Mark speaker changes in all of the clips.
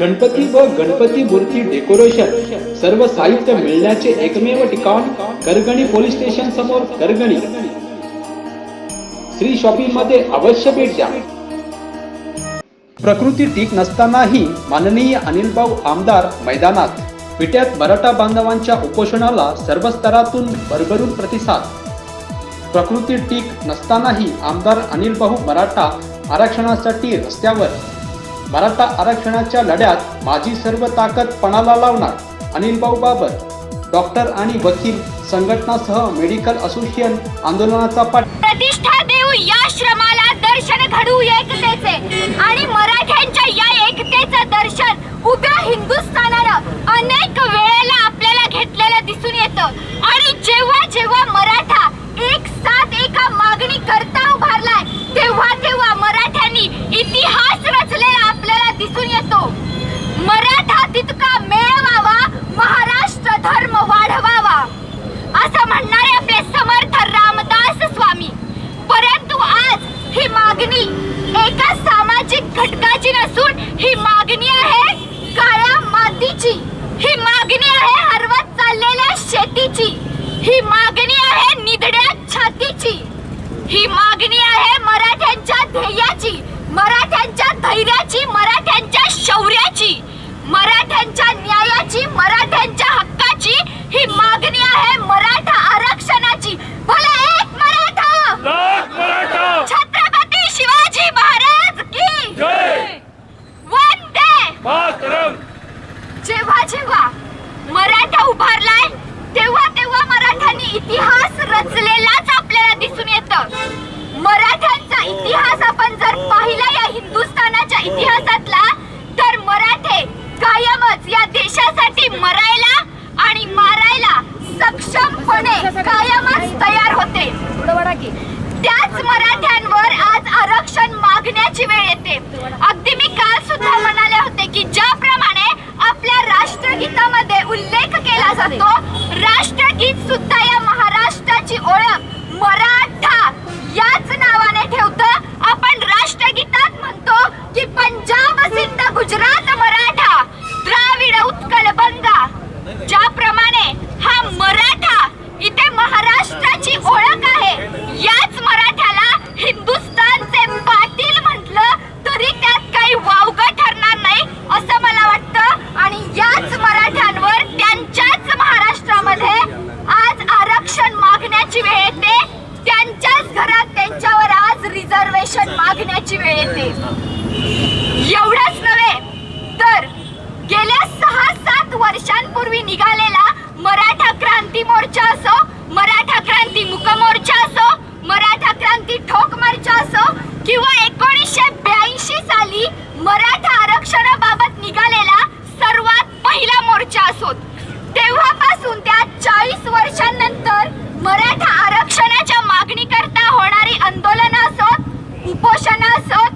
Speaker 1: गणपती व गणपती मूर्ती डेकोरेशन सर्व साहित्य मिळण्याचे एकमेव ठिकाण करगणी पोलीस स्टेशन समोर करगणी. श्री शॉपिंगमध्ये अवश्य भेट द्या. प्रकृती ठीक नसतानाही माननीय अनिल भाऊ आमदार मैदानात विट्यात मराठा बांधवांच्या उपोषणाला सर्व स्तरातून भरभरून प्रतिसाद. प्रकृती ठीक नसतानाही आमदार अनिल भाऊ मराठा आरक्षणासाठी रस्त्यावर मराठा आरक्षणाच्या लढ्यात माझी सर्व ताकद पणाला लावणार अनिल भाऊ बाबर डॉक्टर आणि वकील संघटनासह मेडिकल असोसिएशन आंदोलनाचा पाठ
Speaker 2: प्रतिष्ठा देऊ या श्रमाला दर्शन घडू एकतेचे आणि मराठ्यांच्या या एकतेचं दर्शन उभ्या हिंदुस्थानानं अनेक वेळेला आपल्याला घेतलेलं दिसून येतं आणि जेव्हा जेव्हा मराठा एक साथ एका मागणी करता उभारलाय तेव्हा तेव्हा मराठ्यांनी इतिहास रचलेला आपल्याला दिसून येतो मराठा तितका मेळवावा महाराष्ट्र धर्म वाढवावा असं म्हणणारे आपले समर्थ रामदास स्वामी परंतु आज ही मागणी एका सामाजिक घटकाची नसून ही मागणी आहे काळ्या मातीची. ही मागणी आहे हरवत चाललेल्या शेतीची. ही मागणी आहे निधड्या छातीची. ही मागणी आहे मराठ्यांच्या ध्येयाची मराठ्यांच्या धैर्याची मराठ्यांच्या शौर्याची मराठ्यांच्या न्यायाची मराठ्या हक्काची ही मागणी आहे मराठा आरक्षणाची बोला एक मराठा
Speaker 3: लाख मराठा
Speaker 2: छत्रपती शिवाजी महाराज की
Speaker 3: जय
Speaker 2: वंदे
Speaker 3: मातरम
Speaker 2: जेव्हा जेव्हा मराठा उभारलाय तेव्हा तेव्हा मराठ्यांनी इतिहास रचलेलाच आपल्याला दिसून येतं. मराठ्यांचा इतिहास आपण जर पाहिला या हिंदुस्थानाच्या इतिहासातला तर मराठे कायमच या देशासाठी मरायला आणि मारायला सक्षमपणे कायमच तयार होते त्याच मराठ्यांवर आज आरक्षण मागण्याची वेळ येते अगदी मी काल सुद्धा म्हणाले होते की ज्याप्रमाणे आपल्या राष्ट्रगीतामध्ये उल्लेख केला जातो राष्ट्रगीत सुद्धा या महाराष्ट्राची ओळख मराठा याच नावाने ठेवतं आपण राष्ट्रगीतात म्हणतो की पंजाब सिंध गुजरात मराठा द्राविड उत्कल बंगा ज्याप्रमाणे हा मराठा इथे महाराष्ट्राची ओळख आहे याच मराठ्याला हिंदुस्थानचे पाटील म्हटलं तरी त्यात काही वावगं ठरणार नाही असं मला वाटतं आणि याच मराठ्यांवर त्यांच्याच महाराष्ट्रामध्ये आज आरक्षण मागण्याची वेळ येते त्यांच्याच घरात त्यांच्यावर आज रिझर्वेशन मागण्याची वेळ येते. एवढंच नव्हे तर गेल्या सहा सात वर्षांपूर्वी निघालेला मराठा क्रांती मोर्चा असो मराठा क्रांती मुक मोर्चा असो मराठा क्रांती ठोक मोर्चा असो किंवा एकोणीसशे ब्याऐंशी साली मराठा आरक्षणाबाबत निघालेला सर्वात पहिला मोर्चा असो. तेव्हापासून त्या चाळीस वर्षांनंतर मराठा आरक्षणाच्या मागणी करता होणारी आंदोलन असोत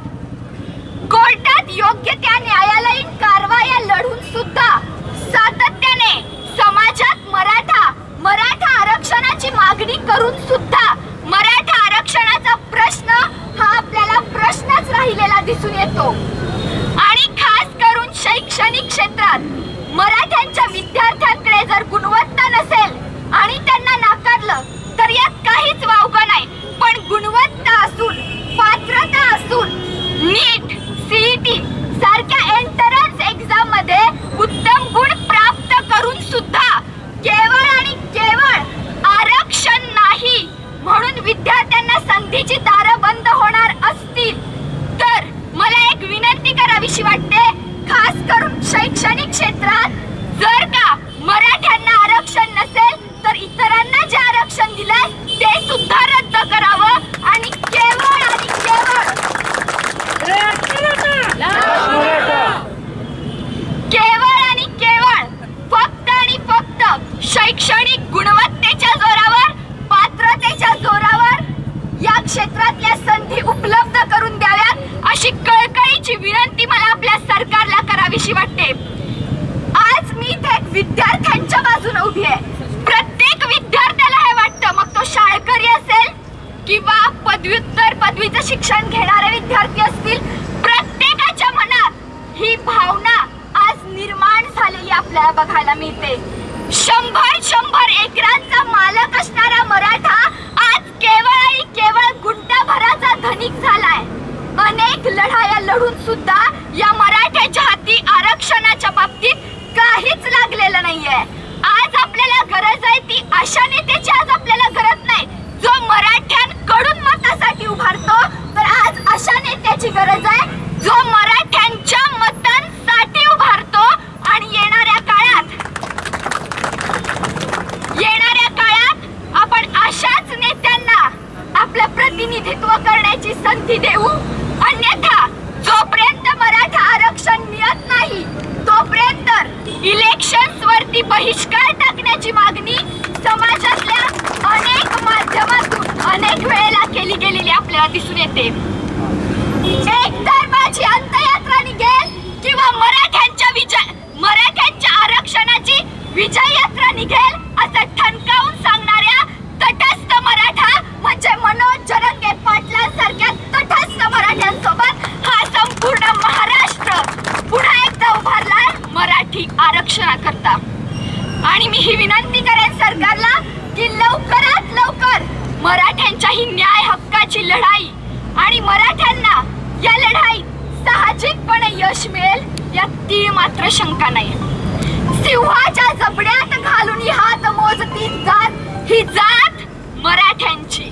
Speaker 2: पदवीचं शिक्षण घेणारे विद्यार्थी असतील प्रत्येकाच्या मनात ही भावना आज निर्माण झालेली आपल्याला बघायला मिळते. शंभर शंभर एकरांचा मालक असणारा मराठा आज केवळ आणि केवळ गुंडाभराचा धनिक झालाय. अनेक लढाया लढून सुद्धा या मराठ्याच्या हाती आरक्षणाच्या बाबतीत काहीच लागलेलं नाहीये. आज आपल्याला गरज आहे ती अशा नेत्याची आज आपल्याला गरज नाही. जो मराठ्या कडून मतासाठी उभारतो. तर आज अशा नेत्याची गरज आहे जो मराठ्यांच्या मतांसाठी उभारतो आणि येणाऱ्या काळात येणाऱ्या काळात आपण अशाच नेत्यांना आपलं प्रतिनिधित्व करण्याची संधी देऊ. अन्यथा जोपर्यंत मराठा आरक्षण मिळत नाही तोपर्यंत इलेक्शन्स वरती बहिष्कार टाकण्याची मागणी समाजातल्या अनेक अनेक वेळेला केली गेलेली आपल्याला दिसून येते. एक तर माझी अंतयात्रा निघेल किंवा मराठ्यांच्या विजय मराठ्यांच्या आरक्षणाची विजय यात्रा निघेल असं ठणकावून सांगणाऱ्या तटस्थ मराठा म्हणजे मनोज जरंगे पाटलांसारख्या तटस्थ मराठ्यांसोबत हा संपूर्ण महाराष्ट्र पुन्हा एकदा उभारलाय मराठी आरक्षणाकरता आणि मी ही विनंती करेन सरकारला की लवकरात लवकर मराठ्यांच्या ही न्याय हक्काची लढाई आणि मराठ्यांना या लढाईत साहजिकपणे यश मिळेल यात ती मात्र शंका नाही. सिंहाच्या जबड्यात घालून हात मोजती जात ही जात मराठ्यांची.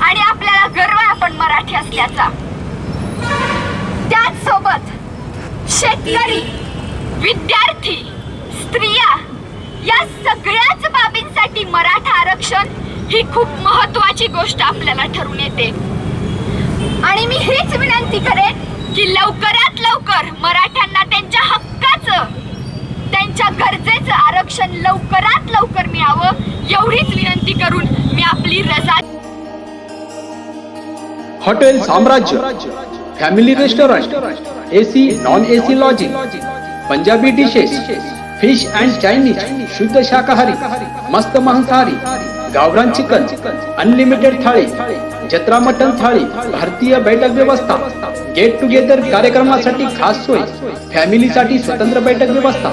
Speaker 2: आणि आपल्याला गर्व आहे आपण मराठी असल्याचा. त्याच सोबत शेतकरी विद्यार्थी स्त्रिया या सगळ्याच बाबींसाठी मराठा आरक्षण ही खूप महत्वाची गोष्ट आपल्याला ठरून येते. आणि मी हीच विनंती करेन की लवकर आरक्षण लवकरात लवकर मिळावं एवढीच विनंती करून मी आपली रजा
Speaker 1: hotel Samrajya family restaurant AC non AC lodging Punjabi dishes fish and Chinese शुद्ध शाकाहारी मस्त मांसाहारी गावरान चिकन अनलिमिटेड थाळी जत्रा मटन थाळी भारतीय बैठक व्यवस्था गेट टुगेदर कार्यक्रमासाठी खास सोय फॅमिलीसाठी स्वतंत्र बैठक व्यवस्था.